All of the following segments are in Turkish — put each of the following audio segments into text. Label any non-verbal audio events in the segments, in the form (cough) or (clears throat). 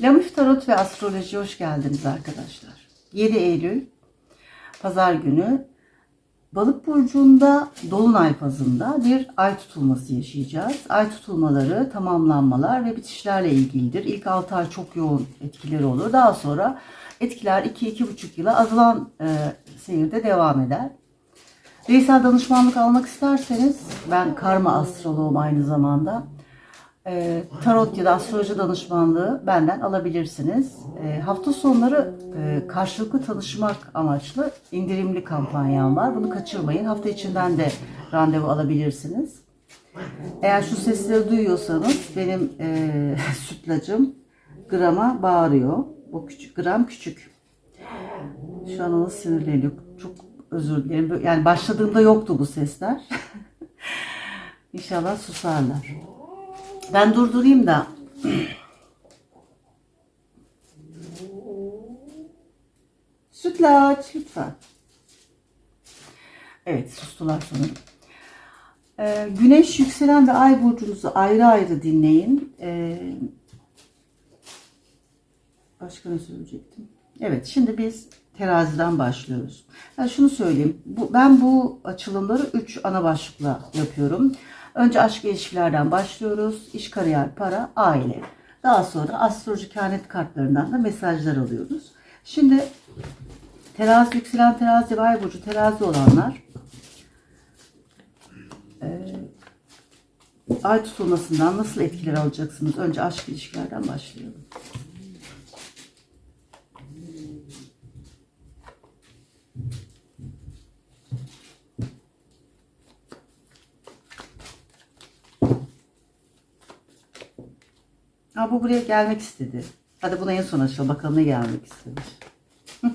Lamif Tarot ve Astroloji hoş geldiniz arkadaşlar. 7 Eylül Pazar günü Balık burcunda dolunay fazında bir ay tutulması yaşayacağız. Ay tutulmaları, tamamlanmalar ve bitişlerle ilgilidir. İlk 6 ay çok yoğun etkileri olur. Daha sonra etkiler 2-2,5 yıla azalan e, seyirde devam eder. Bireysel danışmanlık almak isterseniz ben karma astroloğum aynı zamanda. E, tarot ya da astroloji danışmanlığı benden alabilirsiniz. E, hafta sonları e, karşılıklı tanışmak amaçlı indirimli kampanyam var. Bunu kaçırmayın. Hafta içinden de randevu alabilirsiniz. Eğer şu sesleri duyuyorsanız benim e, (laughs) sütlacım grama bağırıyor. O küçük gram küçük. Şu an ona sinirleniyor. Çok özür dilerim. Yani başladığımda yoktu bu sesler. (laughs) İnşallah susarlar. Ben durdurayım da. Sütlaç lütfen. Evet sustular sanırım. Ee, güneş, yükselen ve ay burcunuzu ayrı ayrı dinleyin. Ee, başka ne söyleyecektim? Evet şimdi biz teraziden başlıyoruz. Ben şunu söyleyeyim. Bu, ben bu açılımları 3 ana başlıkla yapıyorum. Önce aşk ilişkilerden başlıyoruz. İş, kariyer, para, aile. Daha sonra astroloji kehanet kartlarından da mesajlar alıyoruz. Şimdi terazi yükselen terazi ve ay burcu terazi olanlar e, ay tutulmasından nasıl etkiler alacaksınız? Önce aşk ilişkilerden başlayalım. Ha bu buraya gelmek istedi. Hadi buna en son açalım. Bakalım ne gelmek istemiş. (laughs)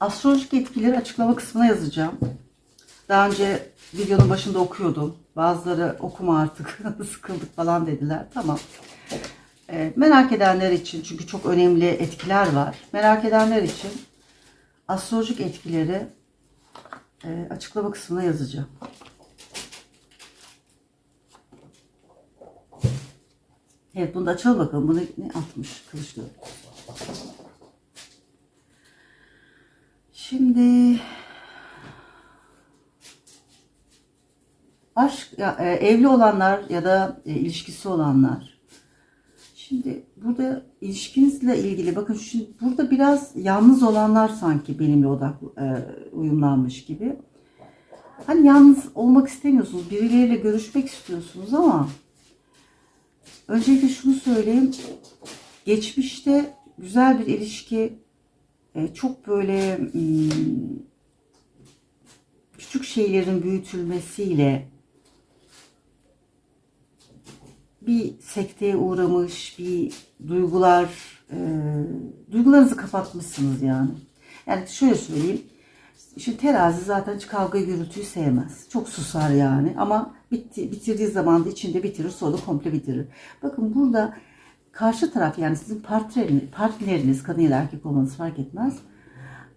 Astrolojik etkileri açıklama kısmına yazacağım. Daha önce videonun başında okuyordum. Bazıları okuma artık (laughs) sıkıldık falan dediler. Tamam. E, merak edenler için çünkü çok önemli etkiler var. Merak edenler için astrolojik etkileri e, açıklama kısmına yazacağım. Evet bunu da açalım bakalım. Bunu ne atmış kılıçlı. Şimdi aşk ya, e, evli olanlar ya da e, ilişkisi olanlar Şimdi burada ilişkinizle ilgili bakın şimdi burada biraz yalnız olanlar sanki benimle odak e, uyumlanmış gibi. Hani yalnız olmak istemiyorsunuz. Birileriyle görüşmek istiyorsunuz ama öncelikle şunu söyleyeyim. Geçmişte güzel bir ilişki e, çok böyle hmm, küçük şeylerin büyütülmesiyle bir sekteye uğramış, bir duygular, e, duygularınızı kapatmışsınız yani. Yani şöyle söyleyeyim. Şimdi terazi zaten hiç kavga gürültüyü sevmez. Çok susar yani ama bitti, bitirdiği zaman da içinde bitirir sonra komple bitirir. Bakın burada karşı taraf yani sizin partneriniz, partneriniz kadın ya da erkek olmanız fark etmez.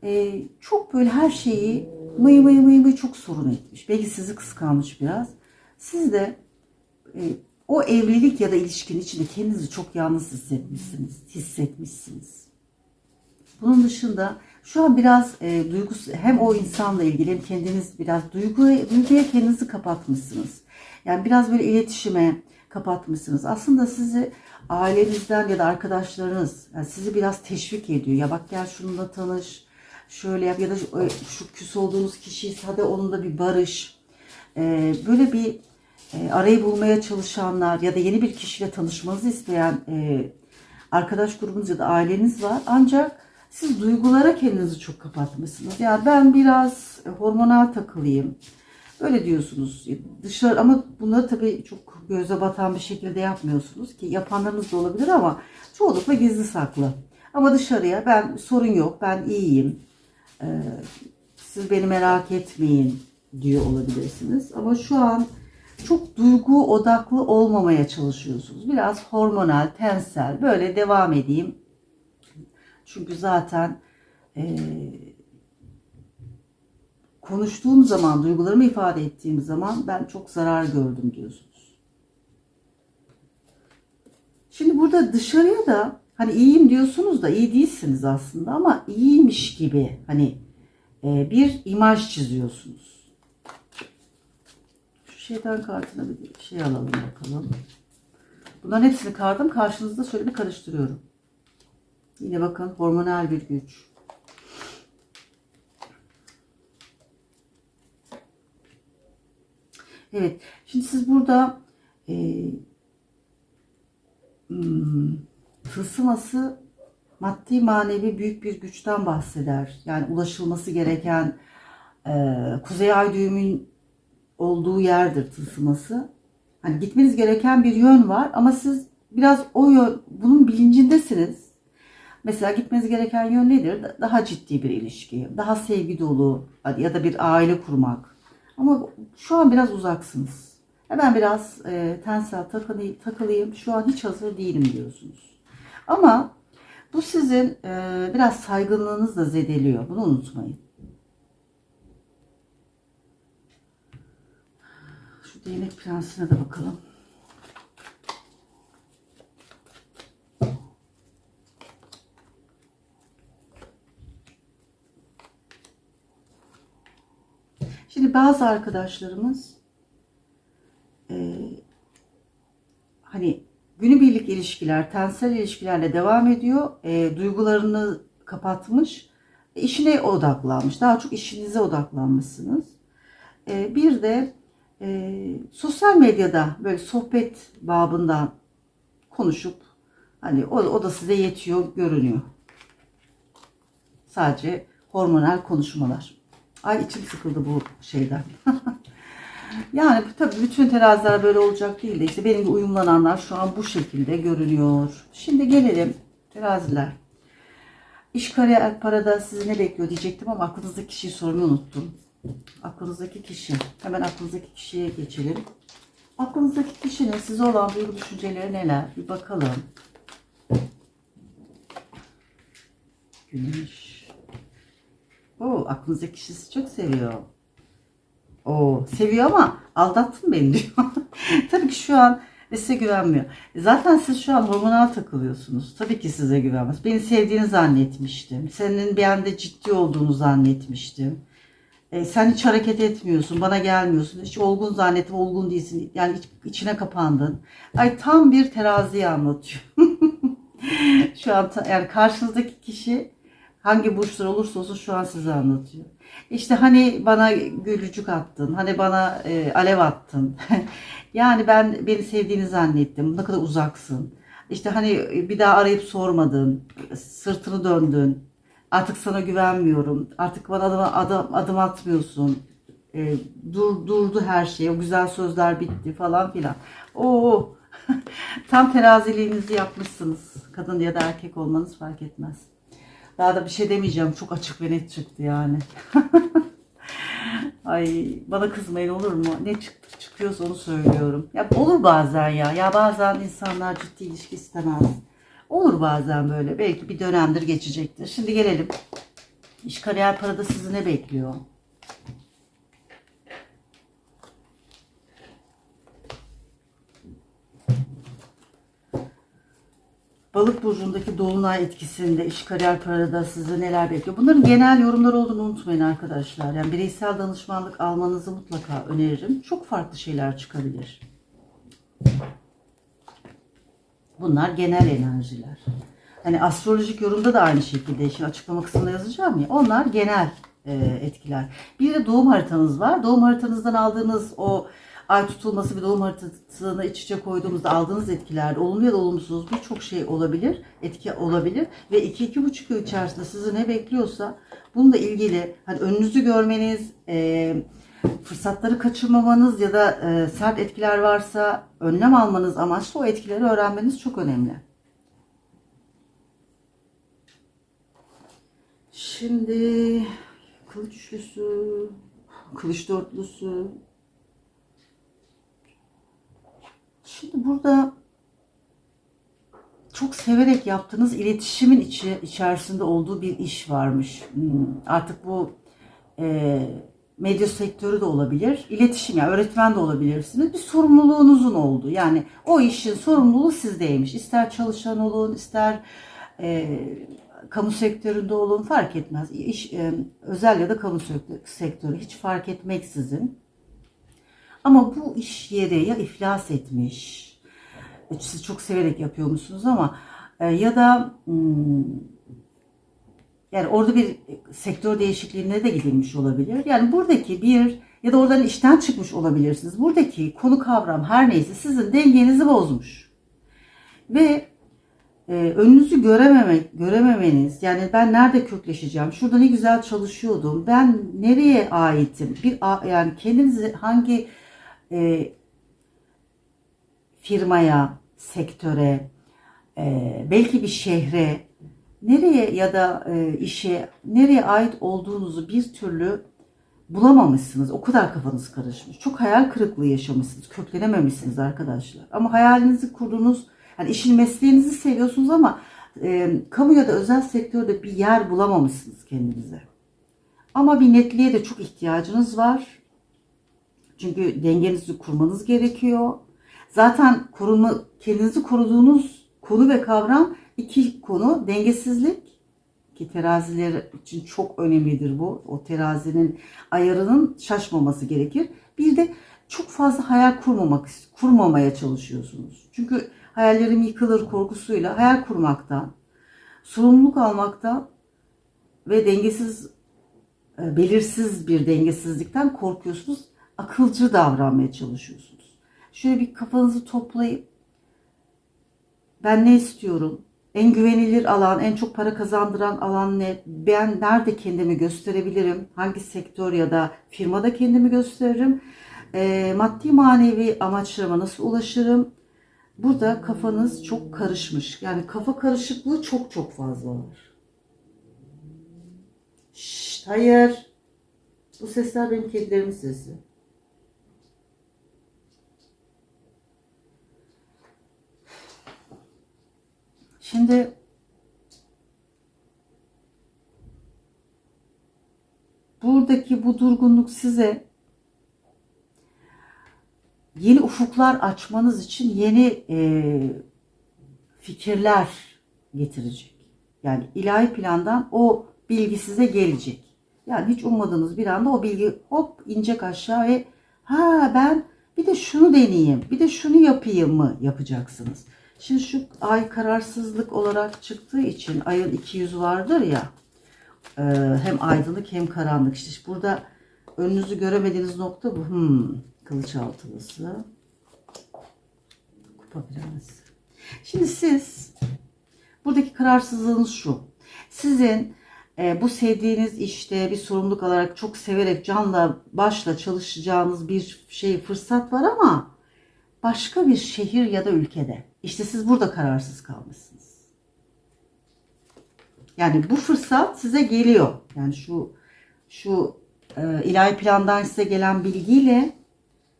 E, çok böyle her şeyi mıy mıy mıy mıy çok sorun etmiş. Belki sizi kıskanmış biraz. Siz de e, o evlilik ya da ilişkinin içinde kendinizi çok yalnız hissetmişsiniz, hissetmişsiniz. Bunun dışında şu an biraz e, duygus hem o insanla ilgili hem kendiniz biraz duygu, duyguya kendinizi kapatmışsınız. Yani biraz böyle iletişime kapatmışsınız. Aslında sizi ailenizden ya da arkadaşlarınız yani sizi biraz teşvik ediyor. Ya bak gel şununla tanış, şöyle yap ya da şu küs olduğunuz kişiyi hadi onunla bir barış. Ee, böyle bir e, arayı bulmaya çalışanlar ya da yeni bir kişiyle tanışmanızı isteyen e, arkadaş grubunuz ya da aileniz var. Ancak siz duygulara kendinizi çok kapatmışsınız. Ya ben biraz hormonal takılayım. Böyle diyorsunuz. Dışarı ama bunları tabii çok göze batan bir şekilde yapmıyorsunuz ki yapanlarınız da olabilir ama çoğunlukla gizli saklı. Ama dışarıya ben sorun yok, ben iyiyim. Ee, siz beni merak etmeyin diyor olabilirsiniz. Ama şu an çok duygu odaklı olmamaya çalışıyorsunuz. Biraz hormonal, tensel böyle devam edeyim. Çünkü zaten e, konuştuğum zaman, duygularımı ifade ettiğim zaman ben çok zarar gördüm diyorsunuz. Şimdi burada dışarıya da hani iyiyim diyorsunuz da iyi değilsiniz aslında ama iyiymiş gibi hani e, bir imaj çiziyorsunuz. Şeytan kartına bir şey alalım bakalım. Bunların hepsini kardım. Karşınızda şöyle bir karıştırıyorum. Yine bakın hormonal bir güç. Evet. Şimdi siz burada e, hmm, tılsıması maddi manevi büyük bir güçten bahseder. Yani ulaşılması gereken e, Kuzey Ay düğümün olduğu yerdir tılsıması. Hani gitmeniz gereken bir yön var ama siz biraz o yön, bunun bilincindesiniz. Mesela gitmeniz gereken yön nedir? Daha ciddi bir ilişki, daha sevgi dolu ya da bir aile kurmak. Ama şu an biraz uzaksınız. Hemen biraz e, tensel takılayım, takılayım, şu an hiç hazır değilim diyorsunuz. Ama bu sizin e, biraz saygınlığınızı da zedeliyor. Bunu unutmayın. Değnek prensine de bakalım. Şimdi bazı arkadaşlarımız e, hani günübirlik ilişkiler, tensel ilişkilerle devam ediyor. E, duygularını kapatmış. İşine odaklanmış. Daha çok işinize odaklanmışsınız. E, bir de e, sosyal medyada böyle sohbet babından konuşup hani o, o da size yetiyor, görünüyor. Sadece hormonal konuşmalar. Ay içim sıkıldı bu şeyden. (laughs) yani tabii bütün teraziler böyle olacak değil de işte benim uyumlananlar şu an bu şekilde görünüyor. Şimdi gelelim teraziler. İş kariyer parada sizi ne bekliyor diyecektim ama aklınızdaki kişiyi sormayı unuttum. Aklınızdaki kişi. Hemen aklınızdaki kişiye geçelim. Aklınızdaki kişinin size olan duygu düşünceleri neler? Bir bakalım. Güneş. Oo, aklınızdaki kişi sizi çok seviyor. Oo, seviyor ama aldattın beni diyor. (laughs) Tabii ki şu an size güvenmiyor. Zaten siz şu an hormonal takılıyorsunuz. Tabii ki size güvenmez. Beni sevdiğini zannetmiştim. Senin bir anda ciddi olduğunu zannetmiştim. E, sen hiç hareket etmiyorsun, bana gelmiyorsun. Hiç olgun zannettim, olgun değilsin. Yani iç- içine kapandın. Ay tam bir teraziyi anlatıyor. (laughs) şu an yani karşınızdaki kişi hangi burçlar olursa olsun şu an size anlatıyor. İşte hani bana gülücük attın, hani bana e, alev attın. (laughs) yani ben beni sevdiğini zannettim. Ne kadar uzaksın. İşte hani bir daha arayıp sormadın, sırtını döndün. Artık sana güvenmiyorum. Artık bana adım, adım, adım atmıyorsun. E, dur, durdu her şey. O güzel sözler bitti falan filan. Oo, (laughs) tam teraziliğinizi yapmışsınız. Kadın ya da erkek olmanız fark etmez. Daha da bir şey demeyeceğim. Çok açık ve net çıktı yani. (laughs) Ay bana kızmayın olur mu? Ne çıktı çıkıyorsa onu söylüyorum. Ya olur bazen ya. Ya bazen insanlar ciddi ilişki istemez. Olur bazen böyle. Belki bir dönemdir geçecektir. Şimdi gelelim. İş kariyer parada sizi ne bekliyor? Balık burcundaki dolunay etkisinde iş kariyer parada sizi neler bekliyor? Bunların genel yorumlar olduğunu unutmayın arkadaşlar. Yani bireysel danışmanlık almanızı mutlaka öneririm. Çok farklı şeyler çıkabilir. Bunlar genel enerjiler. Hani astrolojik yorumda da aynı şekilde işin açıklama kısmında yazacağım ya. Onlar genel e, etkiler. Bir de doğum haritanız var. Doğum haritanızdan aldığınız o ay tutulması ve doğum haritasını iç içe koyduğumuzda aldığınız etkiler olumlu ya da olumsuz birçok şey olabilir, etki olabilir ve 2-2,5 yıl içerisinde sizi ne bekliyorsa bununla ilgili hani önünüzü görmeniz, e, fırsatları kaçırmamanız ya da e, sert etkiler varsa önlem almanız amaçlı o etkileri öğrenmeniz çok önemli. Şimdi kılıç üçlüsü, kılıç dörtlüsü. Şimdi burada çok severek yaptığınız iletişimin içi, içerisinde olduğu bir iş varmış. Hmm, Artık bu e, medya sektörü de olabilir. İletişim yani öğretmen de olabilirsiniz. Bir sorumluluğunuzun olduğu. Yani o işin sorumluluğu sizdeymiş. İster çalışan olun, ister e, kamu sektöründe olun fark etmez. İş, e, özel ya da kamu sektörü, hiç fark etmeksizin. Ama bu iş yeri ya iflas etmiş, siz çok severek yapıyormuşsunuz ama e, ya da hmm, yani orada bir sektör değişikliğine de gidilmiş olabilir. Yani buradaki bir ya da oradan işten çıkmış olabilirsiniz. Buradaki konu kavram her neyse sizin dengenizi bozmuş. Ve e, önünüzü görememek, görememeniz, yani ben nerede kökleşeceğim, şurada ne güzel çalışıyordum, ben nereye aitim, bir yani kendinizi hangi e, firmaya, sektöre, e, belki bir şehre, nereye ya da e, işe, nereye ait olduğunuzu bir türlü bulamamışsınız. O kadar kafanız karışmış. Çok hayal kırıklığı yaşamışsınız. Köklenememişsiniz arkadaşlar. Ama hayalinizi kurduğunuz, yani işin mesleğinizi seviyorsunuz ama e, kamu ya da özel sektörde bir yer bulamamışsınız kendinize. Ama bir netliğe de çok ihtiyacınız var. Çünkü dengenizi kurmanız gerekiyor. Zaten korunma, kendinizi koruduğunuz konu ve kavram iki konu. Dengesizlik ki teraziler için çok önemlidir bu. O terazinin ayarının şaşmaması gerekir. Bir de çok fazla hayal kurmamak, kurmamaya çalışıyorsunuz. Çünkü hayallerim yıkılır korkusuyla hayal kurmaktan, sorumluluk almaktan ve dengesiz, e, belirsiz bir dengesizlikten korkuyorsunuz. Akılcı davranmaya çalışıyorsunuz. Şöyle bir kafanızı toplayıp ben ne istiyorum? En güvenilir alan, en çok para kazandıran alan ne? Ben nerede kendimi gösterebilirim? Hangi sektör ya da firmada kendimi gösteririm? Eee, maddi manevi amaçlarıma nasıl ulaşırım? Burada kafanız çok karışmış. Yani kafa karışıklığı çok çok fazla var. Şşt, hayır. Bu sesler benim kedilerimin sesi. Şimdi buradaki bu durgunluk size yeni ufuklar açmanız için yeni e, fikirler getirecek. Yani ilahi plandan o bilgi size gelecek. Yani hiç ummadığınız bir anda o bilgi hop inecek aşağı ve ha ben bir de şunu deneyeyim, bir de şunu yapayım mı yapacaksınız. Şimdi şu ay kararsızlık olarak çıktığı için ayın iki yüzü vardır ya e, hem aydınlık hem karanlık. İşte burada önünüzü göremediğiniz nokta bu. Hmm, kılıç altılısı. Kupa prensi. Şimdi siz buradaki kararsızlığınız şu. Sizin e, bu sevdiğiniz işte bir sorumluluk alarak çok severek canla başla çalışacağınız bir şey fırsat var ama başka bir şehir ya da ülkede. İşte siz burada kararsız kalmışsınız. Yani bu fırsat size geliyor. Yani şu şu e, ilahi plandan size gelen bilgiyle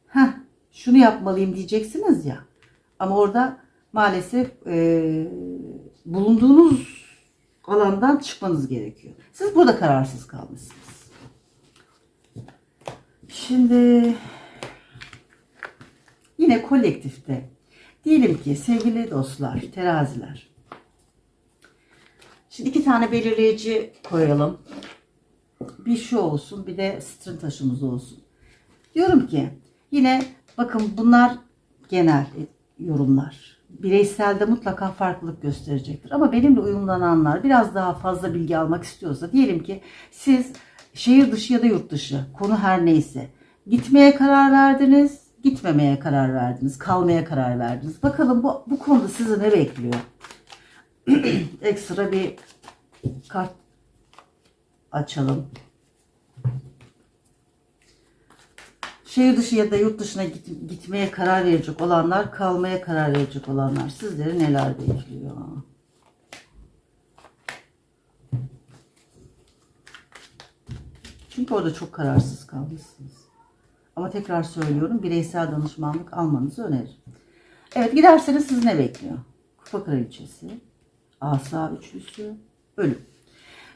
Heh, şunu yapmalıyım diyeceksiniz ya. Ama orada maalesef e, bulunduğunuz alandan çıkmanız gerekiyor. Siz burada kararsız kalmışsınız. Şimdi yine kolektifte diyelim ki sevgili dostlar, teraziler. Şimdi iki tane belirleyici koyalım. Bir şu olsun, bir de string taşımız olsun. Diyorum ki yine bakın bunlar genel yorumlar. Bireyselde mutlaka farklılık gösterecektir. Ama benimle uyumlananlar biraz daha fazla bilgi almak istiyorsa diyelim ki siz şehir dışı ya da yurt dışı konu her neyse gitmeye karar verdiniz, gitmemeye karar verdiniz, kalmaya karar verdiniz. Bakalım bu, bu konuda sizi ne bekliyor? (clears throat) Ekstra bir kart açalım. Şehir dışı ya da yurt dışına git- gitmeye karar verecek olanlar, kalmaya karar verecek olanlar sizleri neler bekliyor? Çünkü orada çok kararsız kalmışsınız. Ama tekrar söylüyorum bireysel danışmanlık almanızı öneririm. Evet giderseniz sizi ne bekliyor? Kupa kraliçesi. Asa üçlüsü. Ölüm.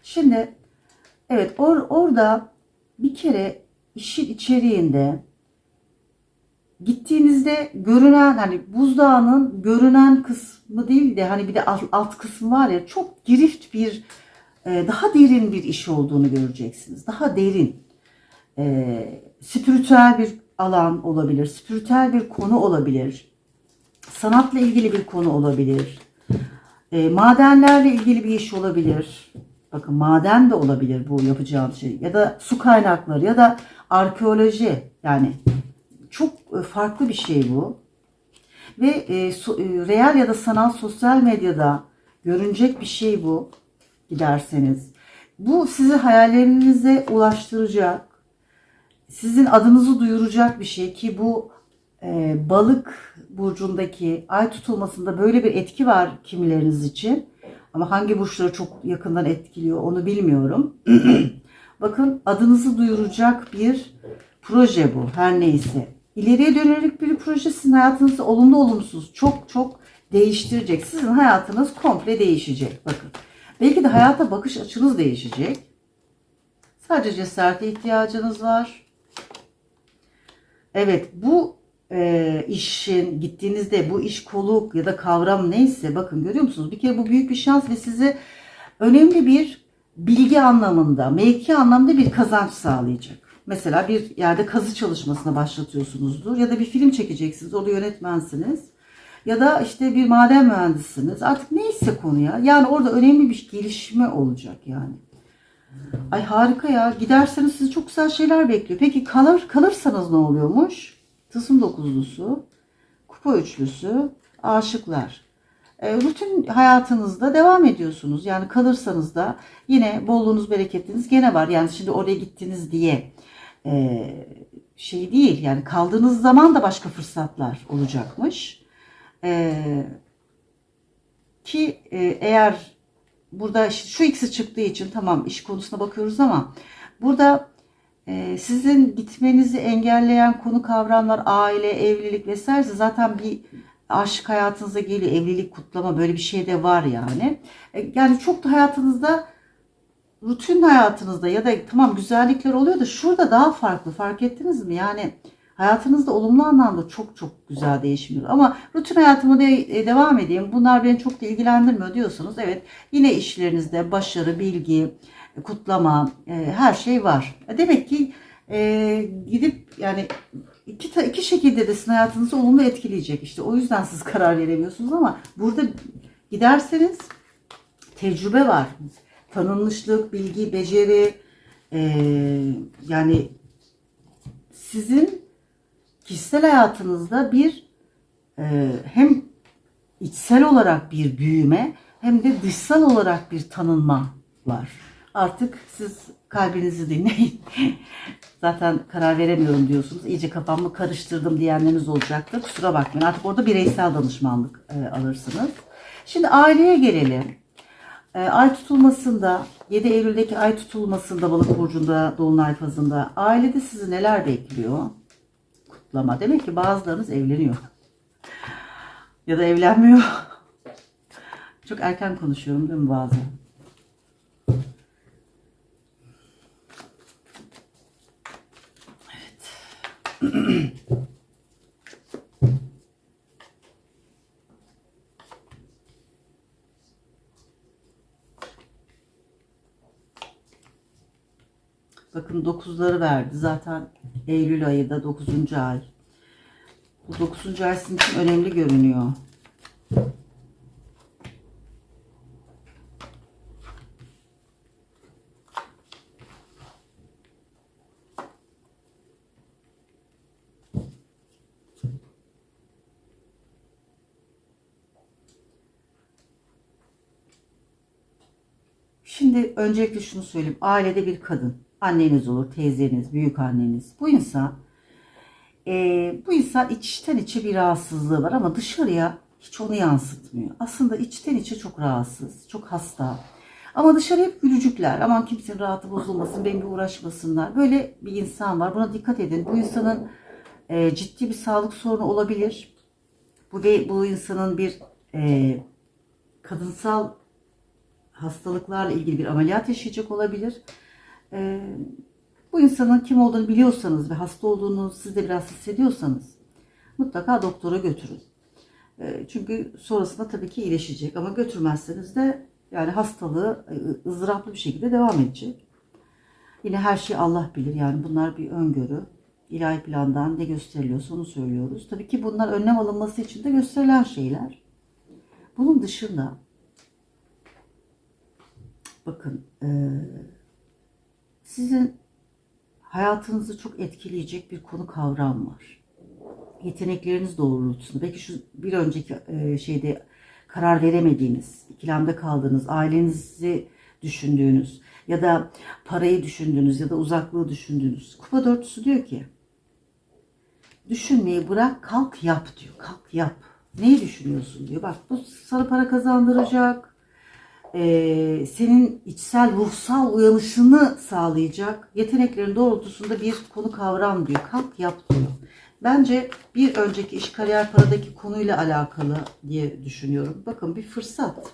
Şimdi evet or, orada bir kere işin içeriğinde gittiğinizde görünen hani buzdağının görünen kısmı değil de hani bir de alt, alt kısmı var ya çok girift bir e, daha derin bir iş olduğunu göreceksiniz. Daha derin. E, spiritüel bir alan olabilir. Spiritüel bir konu olabilir. Sanatla ilgili bir konu olabilir. E, madenlerle ilgili bir iş olabilir. Bakın maden de olabilir bu yapacağım şey. Ya da su kaynakları ya da arkeoloji. Yani çok e, farklı bir şey bu. Ve e, so, e, real ya da sanal sosyal medyada görünecek bir şey bu giderseniz. Bu sizi hayallerinize ulaştıracak, sizin adınızı duyuracak bir şey ki bu e, balık burcundaki ay tutulmasında böyle bir etki var kimileriniz için. Ama hangi burçları çok yakından etkiliyor onu bilmiyorum. (clears throat) Bakın adınızı duyuracak bir proje bu her neyse. İleriye dönelik bir proje sizin hayatınızı olumlu olumsuz çok çok değiştirecek. Sizin hayatınız komple değişecek. Bakın. Belki de hayata bakış açınız değişecek. Sadece cesarete ihtiyacınız var. Evet bu e, işin gittiğinizde bu iş kolu ya da kavram neyse bakın görüyor musunuz? Bir kere bu büyük bir şans ve size önemli bir bilgi anlamında, mevki anlamda bir kazanç sağlayacak. Mesela bir yerde kazı çalışmasına başlatıyorsunuzdur ya da bir film çekeceksiniz, orada yönetmensiniz. Ya da işte bir maden mühendisiniz. Artık neyse konuya. Yani orada önemli bir gelişme olacak yani. Ay harika ya. Giderseniz sizi çok güzel şeyler bekliyor. Peki kalır kalırsanız ne oluyormuş? Tılsım dokuzlusu, kupa üçlüsü, aşıklar. E, rutin hayatınızda devam ediyorsunuz. Yani kalırsanız da yine bolluğunuz, bereketiniz gene var. Yani şimdi oraya gittiniz diye e, şey değil. Yani kaldığınız zaman da başka fırsatlar olacakmış. E, ki e, eğer burada şu ikisi çıktığı için tamam iş konusuna bakıyoruz ama burada e, sizin gitmenizi engelleyen konu kavramlar aile, evlilik vesaire zaten bir aşk hayatınıza geliyor. Evlilik, kutlama böyle bir şey de var yani. E, yani çok da hayatınızda rutin hayatınızda ya da tamam güzellikler oluyor da şurada daha farklı fark ettiniz mi? Yani hayatınızda olumlu anlamda çok çok güzel değişimler. Ama rutin hayatıma de, e, devam edeyim. Bunlar beni çok da ilgilendirmiyor diyorsunuz. Evet yine işlerinizde başarı, bilgi, kutlama e, her şey var. E, Demek ki e, gidip yani iki, iki şekilde de sizin hayatınızı olumlu etkileyecek. İşte o yüzden siz (laughs) karar veremiyorsunuz ama burada giderseniz tecrübe var. Tanınmışlık, bilgi, beceri e, yani sizin kişisel hayatınızda bir e, hem içsel olarak bir büyüme hem de dışsal olarak bir tanınma var. Artık siz kalbinizi dinleyin. (laughs) Zaten karar veremiyorum diyorsunuz. İyice kafamı karıştırdım diyenleriniz olacaktır. Kusura bakmayın. Artık orada bireysel danışmanlık e, alırsınız. Şimdi aileye gelelim. E, ay tutulmasında 7 Eylül'deki ay tutulmasında balık burcunda dolunay fazında ailede sizi neler bekliyor? Kutlama. Demek ki bazılarınız evleniyor. ya da evlenmiyor. Çok erken konuşuyorum değil mi bazen? Bakın 9'ları verdi. Zaten Eylül ayı da 9. ay. Bu 9. ay sizin için önemli görünüyor. Şimdi öncelikle şunu söyleyeyim. Ailede bir kadın, anneniz olur, teyzeniz, büyük anneniz. Bu insan, eee, bu insan içten içe bir rahatsızlığı var ama dışarıya hiç onu yansıtmıyor. Aslında içten içe çok rahatsız, çok hasta. Ama dışarı hep gülücükler. Aman kimsenin rahatı bozulmasın, benimle uğraşmasınlar. Böyle bir insan var. Buna dikkat edin. Bu insanın eee, ciddi bir sağlık sorunu olabilir. Bu ve bu insanın bir eee, kadınsal hastalıklarla ilgili bir ameliyat yaşayacak olabilir. Ee, bu insanın kim olduğunu biliyorsanız ve hasta olduğunu siz de biraz hissediyorsanız mutlaka doktora götürün. Ee, çünkü sonrasında tabii ki iyileşecek ama götürmezseniz de yani hastalığı e, ızdıraplı bir şekilde devam edecek. Yine her şey Allah bilir yani bunlar bir öngörü. İlahi plandan ne gösteriliyorsa onu söylüyoruz. Tabii ki bunlar önlem alınması için de gösterilen şeyler. Bunun dışında bakın e, sizin hayatınızı çok etkileyecek bir konu kavram var. Yetenekleriniz doğrultusunda belki şu bir önceki e, şeyde karar veremediğiniz, ikilemde kaldığınız, ailenizi düşündüğünüz ya da parayı düşündüğünüz ya da uzaklığı düşündüğünüz. Kupa dörtlüsü diyor ki düşünmeyi bırak kalk yap diyor. Kalk yap. Neyi düşünüyorsun diyor. Bak bu sana para kazandıracak. Ee, senin içsel ruhsal uyanışını sağlayacak. Yeteneklerin doğrultusunda bir konu kavram diyor. Kalk yap diyor. Bence bir önceki iş kariyer paradaki konuyla alakalı diye düşünüyorum. Bakın bir fırsat.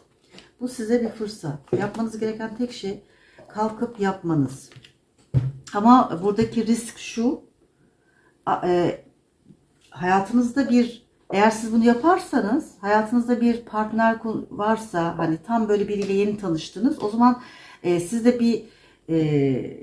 Bu size bir fırsat. Yapmanız gereken tek şey kalkıp yapmanız. Ama buradaki risk şu. e, hayatınızda bir eğer siz bunu yaparsanız hayatınızda bir partner varsa hani tam böyle biriyle yeni tanıştınız o zaman e, siz de bir e,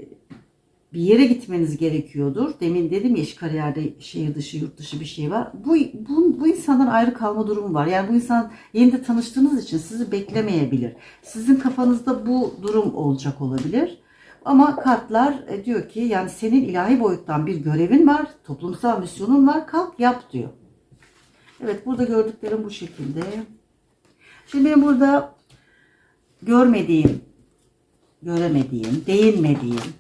bir yere gitmeniz gerekiyordur. Demin dedim ya iş kariyerde şehir dışı yurt dışı bir şey var. Bu, bu, bu insandan ayrı kalma durumu var. Yani bu insan yeni de tanıştığınız için sizi beklemeyebilir. Sizin kafanızda bu durum olacak olabilir. Ama kartlar e, diyor ki yani senin ilahi boyuttan bir görevin var, toplumsal misyonun var, kalk yap diyor. Evet burada gördüklerim bu şekilde. Şimdi benim burada görmediğim, göremediğim, değinmediğim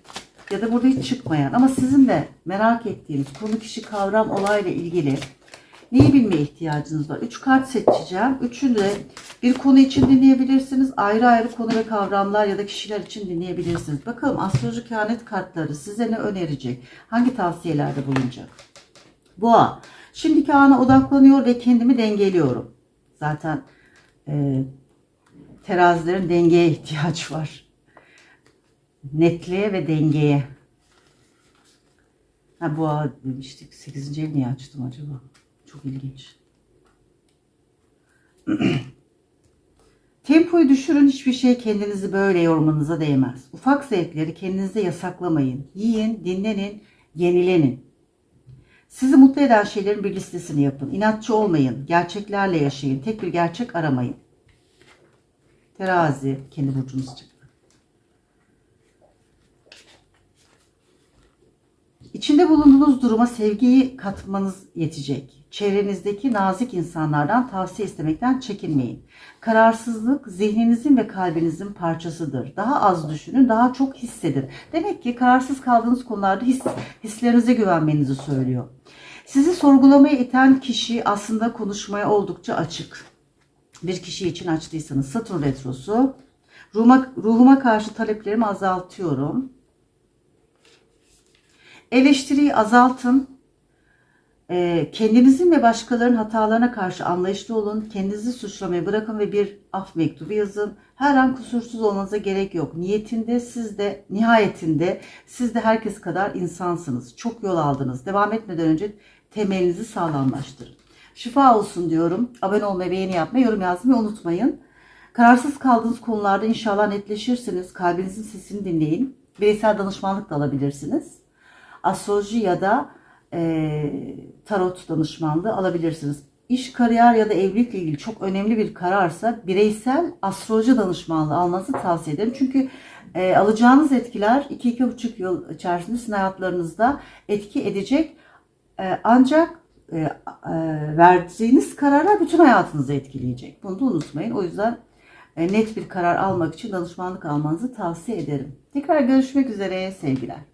ya da burada hiç çıkmayan ama sizin de merak ettiğiniz konu kişi kavram olayla ilgili neyi bilmeye ihtiyacınız var? Üç kart seçeceğim. Üçünü de bir konu için dinleyebilirsiniz. Ayrı ayrı konu ve kavramlar ya da kişiler için dinleyebilirsiniz. Bakalım astroloji kehanet kartları size ne önerecek? Hangi tavsiyelerde bulunacak? Boğa. Şimdiki ana odaklanıyor ve kendimi dengeliyorum. Zaten e, terazilerin dengeye ihtiyaç var. Netliğe ve dengeye. Ha boğa demiştik. 8. ev niye açtım acaba? Çok ilginç. (clears throat) Tempoyu düşürün hiçbir şey kendinizi böyle yormanıza değmez. Ufak zevkleri kendinize yasaklamayın. Yiyin, dinlenin, yenilenin. Sizi mutlu eden şeylerin bir listesini yapın. İnatçı olmayın. Gerçeklerle yaşayın. Tek bir gerçek aramayın. Terazi kendi burcunuz çıktı. İçinde bulunduğunuz duruma sevgiyi katmanız yetecek. Çevrenizdeki nazik insanlardan tavsiye istemekten çekinmeyin. Kararsızlık zihninizin ve kalbinizin parçasıdır. Daha az düşünün, daha çok hissedin. Demek ki kararsız kaldığınız konularda his, hislerinize güvenmenizi söylüyor. Sizi sorgulamaya iten kişi aslında konuşmaya oldukça açık. Bir kişi için açtıysanız Satürn retrosu. Ruhuma, ruhuma karşı taleplerimi azaltıyorum. Eleştiriyi azaltın. Ee, kendinizin ve başkalarının hatalarına karşı anlayışlı olun. Kendinizi suçlamayı bırakın ve bir af mektubu yazın. Her an kusursuz olmanıza gerek yok. Niyetinde siz de nihayetinde siz de herkes kadar insansınız. Çok yol aldınız. Devam etmeden önce temelinizi sağlamlaştırın. Şifa olsun diyorum. Abone olmayı, beğeni yapmayı, yorum yazmayı unutmayın. Kararsız kaldığınız konularda inşallah netleşirsiniz. Kalbinizin sesini dinleyin. Bireysel danışmanlık da alabilirsiniz astroloji ya da e, tarot danışmanlığı alabilirsiniz. İş, kariyer ya da evlilikle ilgili çok önemli bir kararsa bireysel astroloji danışmanlığı almanızı tavsiye ederim. Çünkü e, alacağınız etkiler 2-2,5 yıl içerisinde sizin hayatlarınızda etki edecek. E, ancak e, e, verdiğiniz kararlar bütün hayatınızı etkileyecek. Bunu da unutmayın. O yüzden e, net bir karar almak için danışmanlık almanızı tavsiye ederim. Tekrar görüşmek üzere. Sevgiler.